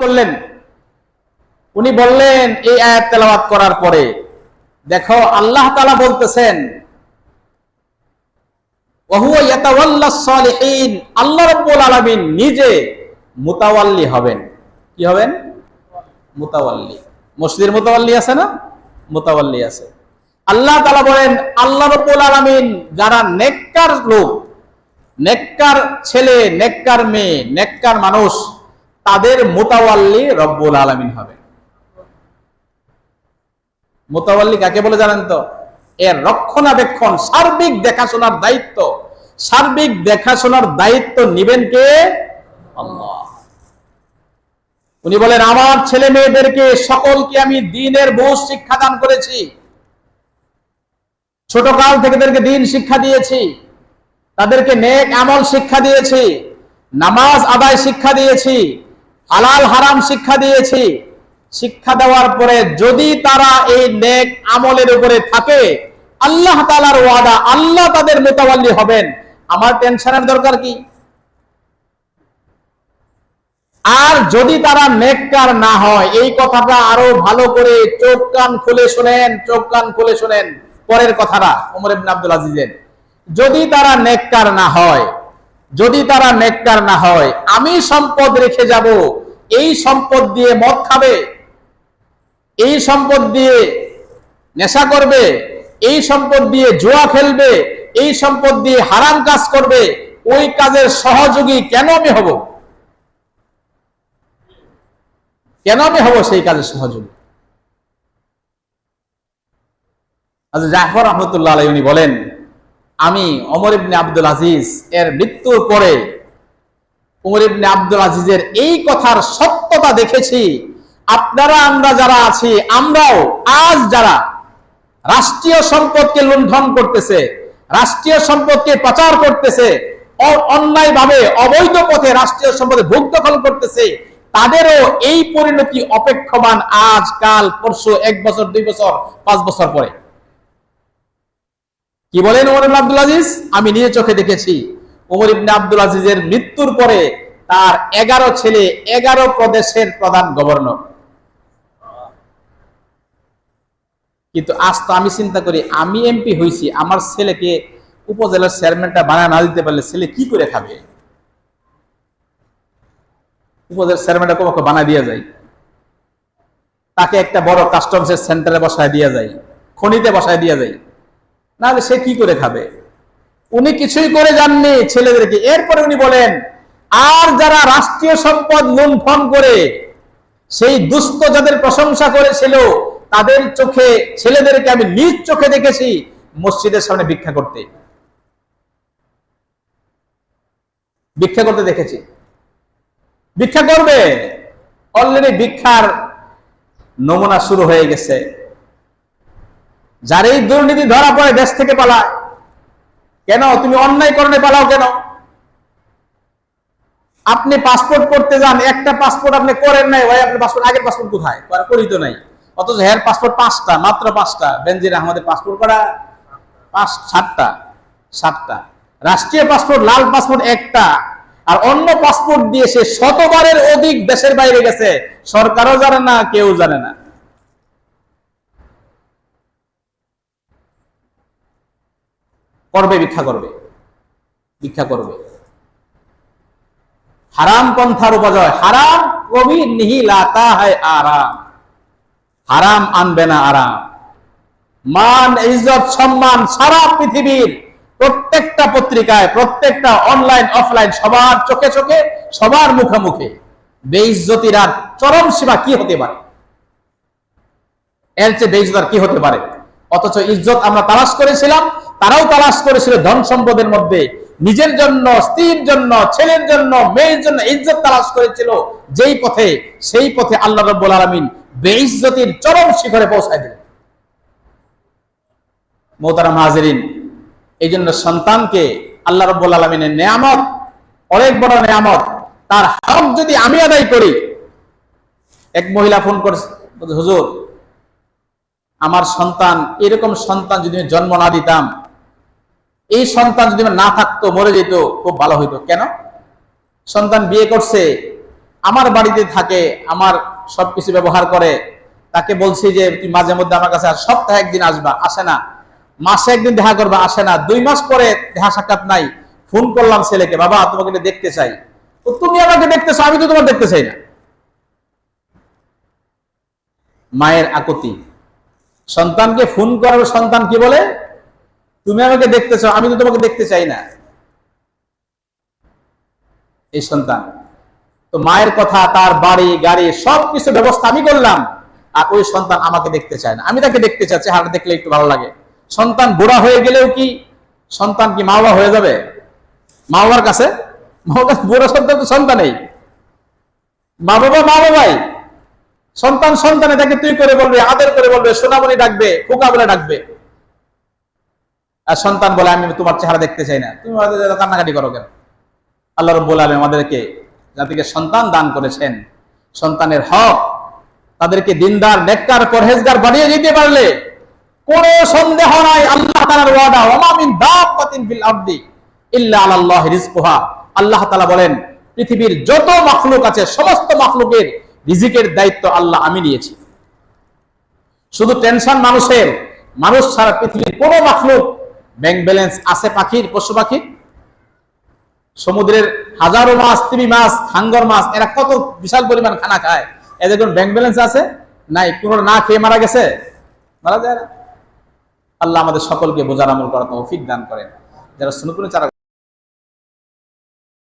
করলেন। উনি বললেন, এই আয়াত তেলাওয়াত করার পরে, দেখো, আল্লাহ তাআলা বলতেছেন আল্লাহ রাব্বুল আলামিন নিজে মুতাওয়াল্লি হবেন। কি হবেন? মুতাওয়াল্লি। মসজিদের আছে না? আছে। আল্লাহ তাআলা বলেন, আল্লাহ রাব্বুল আলামিন যারা নেককার লোক, নেককার ছেলে, নেককার মেয়ে, নেককার মানুষ তাদের মোতাওয়াল্লি রব্বুল আলামিন হবে। মোতাওয়াল্লি কাকে বলে জানেন তো? এর রক্ষণাবেক্ষণ, সার্বিক দেখাশোনার দায়িত্ব। সার্বিক দেখাশোনার দায়িত্ব নিবেন কে? উনি বলেন, আমার ছেলে মেয়েদেরকে সকলকে আমি দিনের বহু শিক্ষা দান করেছি। ছোট কাল থেকে তাদেরকে দিন শিক্ষা দিয়েছি। তাদেরকে নেক আমল শিক্ষা দিয়েছি। নামাজ আদায় শিক্ষা দিয়েছি। হালাল হারাম শিক্ষা দিয়েছি। শিক্ষা দেওয়ার পরে যদি তারা এই নেক আমলের উপরে থাকে, আল্লাহ তালার ওয়াদা, আল্লাহ তাদের মোতাবাল্লি হবেন। আমার টেনশনের দরকার কি? আর যদি তারা নেককার না হয়, এই কথাটা আরও ভালো করে চোখ কান খুলে শোনেন, চোখ কান খুলে শোনেন। পরের কথাটা, ওমর ইবনে আব্দুল আজিজের। যদি তারা নেককার না হয়, যদি তারা নেককার না হয়, আমি সম্পদ রেখে যাব। এই সম্পদ দিয়ে মদ খাবে, এই সম্পদ দিয়ে নেশা করবে, এই সম্পদ দিয়ে জুয়া খেলবে, এই সম্পদ দিয়ে হারাম কাজ করবে, ওই কাজের সহযোগী কেন আমি হব? কেন আমি হব সেই কাজের সহযোগী? আচ্ছা জাফর রহমতুল্লাহ আলাই উনি বলেন, আমি অমর ইবনে আব্দুল আজিজ, এর মৃত্যুর পরে উমর ইবনে আব্দুল আজিজের এই কথার সত্যতা দেখেছি। আপনারা, আমরা যারা আছি, আমরাও আজ যারা রাষ্ট্রীয় সম্পদকে লুণ্ঠন করতেছে, রাষ্ট্রীয় সম্পদকে পাচার করতেছে অন্যায় ভাবে অবৈধ পথে রাষ্ট্রীয় সম্পদে ভোগ দখল করতেছে, তাদেরও এই পরিণতি অপেক্ষমান আজ, কাল, পরশু, এক বছর, দুই বছর, পাঁচ বছর পরে। কি বলেন ওমর আব্দুল আজিজ? আমি নিজে চোখে দেখেছি। ওমর ইবনে আব্দুল আজিজের মৃত্যুর পরে তার এগারো ছেলে এগারো প্রদেশের প্রধান গভর্নর। কিন্তু আজ তো আমি চিন্তা করি, আমি এমপি হয়েছি আমার ছেলেকে উপজেলার চেয়ারম্যানটা বানায় না দিতে পারলে ছেলে কি করে খাবে? উপজেলার চেয়ারম্যানটা কমাকে বানায় দিয়ে যায়। তাকে একটা বড় কাস্টমসের সেন্টারে বসায় দিয়ে যায়, খনিতে বসায় দিয়ে যায়। নাহলে সে কি করে খাবে? উনি কিছুই করে যাননি ছেলেদেরকে। এরপরে উনি বলেন, আর যারা রাষ্ট্রীয় সম্পদ লুণ্ঠন করে, সেই দুস্থ যাদের প্রশংসা করেছিল, তাদের চোখে, ছেলেদেরকে আমি নিজ চোখে দেখেছি মসজিদের সামনে ভিক্ষা করতে। ভিক্ষা করতে দেখেছি। ভিক্ষা করবে। অলরেডি ভিক্ষার নমুনা শুরু হয়ে গেছে। যার এই দুর্নীতি ধরা পড়ে দেশ থেকে পালায় কেন? তুমি অন্যায় করণে পালাও কেন? আপনি পাসপোর্ট করতে যান, একটা পাসপোর্ট আপনি করেন নাই, ভাই আপনি পাসপোর্ট আগের পাসপোর্ট কোথায়? করি তো নাই। অথচ হের পাসপোর্ট পাঁচটা, মাত্র পাঁচটা। বেনজির আহমদের পাসপোর্ট করা পাঁচ, সাতটা সাতটা। রাষ্ট্রীয় পাসপোর্ট লাল পাসপোর্ট একটা। আর অন্য পাসপোর্ট দিয়ে সে শতবারের অধিক দেশের বাইরে গেছে। সরকারও জানে না, কেউ জানে না। করবে, ভিক্ষা করবে। ভিক্ষা করবে। হারাম পন্থার উপজয়। হারাম কবি নিহিলাতা হয় আরাম। হারাম আনবে না আরাম। মান, ইজ্জত, সম্মান সারা পৃথিবীর প্রত্যেকটা পত্রিকায়, প্রত্যেকটা অনলাইন অফলাইন সবার চোখে চোখে, সবার মুখে মুখে বেইজ্জতির আর চরম সীমা কি হতে পারে? এর চেয়ে বেইজ্জতার কি হতে পারে? অথচ ইজ্জত আমরা তালাশ করেছিলাম, তারাও তালাশ করেছিল ধন সম্পদের মধ্যে। নিজের জন্য, স্ত্রীর জন্য, ছেলের জন্য, মেয়ের জন্য ইজ্জত তালাশ করেছিল। যেই পথে, সেই পথে আল্লাহ রব্বুল আলমিন বেইজ্জতির চরম শিখরে পৌঁছায় দিলেন। মোহতারাম হাজরিন এই জন্য সন্তানকে আল্লাহ রব্বুল আলমিনের নেয়ামত, অনেক বড় নেয়ামত। তার হক যদি আমি আদায় করি, এক মহিলা ফোন করেছে হুজুর আমার সন্তান, এরকম সন্তান যদি আমি জন্ম না দিতাম, এই সন্তান যদি না থাকতো, মরে যেত, খুব ভালো হইতো। কেন? সন্তান বিয়ে করছে, আমার বাড়িতে থাকে, আমার সবকিছু ব্যবহার করে, তাকে বলছি যে, তুই মাঝে মধ্যে আমার কাছে সপ্তাহে একদিন আসবা, আসে না। মাসে একদিন দেখা করবা, আসে না। দুই মাস পরে দেখা সাক্ষাৎ নাই, ফোন করলাম ছেলেকে, বাবা, তোমাকে দেখতে চাই। তো তুমি আমাকে দেখতে চাও আমি তো তোমার দেখতে চাই না। মায়ের আকুতি। সন্তানকে ফোন করার সন্তান কি বলে? তুমি আমাকে দেখতে চাও, আমি তো তোমাকে দেখতে চাই না। এই সন্তান। তো মায়ের কথা, তার বাড়ি, গাড়ি, সবকিছু ব্যবস্থা আমি করলাম, আর ওই সন্তান আমাকে দেখতে চায় না। আমি তাকে দেখতে চাচ্ছি, হাট দেখলে একটু ভালো লাগে। সন্তান বুড়া হয়ে গেলেও কি সন্তান কি মা বাবা হয়ে যাবে? মা বাবার কাছে? মা কাছে বুড়া সন্তান তো সন্তানেই। মা বাবা মা বাবাই সন্তান সন্তানে তাকে তুই করে বলবে, আদর করে বলবে, সোনামণি ডাকবে, খোকা বলে ডাকবে। আর সন্তান বলে, আমি তোমার চেহারা দেখতে চাই না। তুমি কান্নাকাটি করো কেন? আল্লাহ রব্বুল আলম আমাদেরকে, যাদেরকে সন্তান দান করেছেন, সন্তানের হক, তাদেরকে দিনদার, নেককার, পরহেজগার বানিয়ে দিতে পারলে কোন সন্দেহ নাই। আল্লাহ আলাল্লাহি রিজকুহা আল্লাহ বলেন, পৃথিবীর যত মাখলুক আছে, সমস্ত মাখলুকের রিজিকের দায়িত্ব আল্লাহ আমি নিয়েছি। শুধু টেনশন মানুষের, মানুষ ছাড়া পৃথিবীর কোনো মাখলুক, ব্যাংক ব্যালেন্স আছে পাখির, পশু পাখির সমুদ্রের হাজারো মাছ, তিমি মাছ, খাঙ্গর মাছ, এরা কত বিশাল পরিমাণ খানা খায়। এদের কোন ব্যাংক ব্যালেন্স আছে? নাই, কোনো না খেয়ে মারা গেছে? মারা যায় না। আল্লাহ আমাদের সকলকে বোঝার আমল করা তৌফিক দান করেন। যারা সুনুকুনে চারা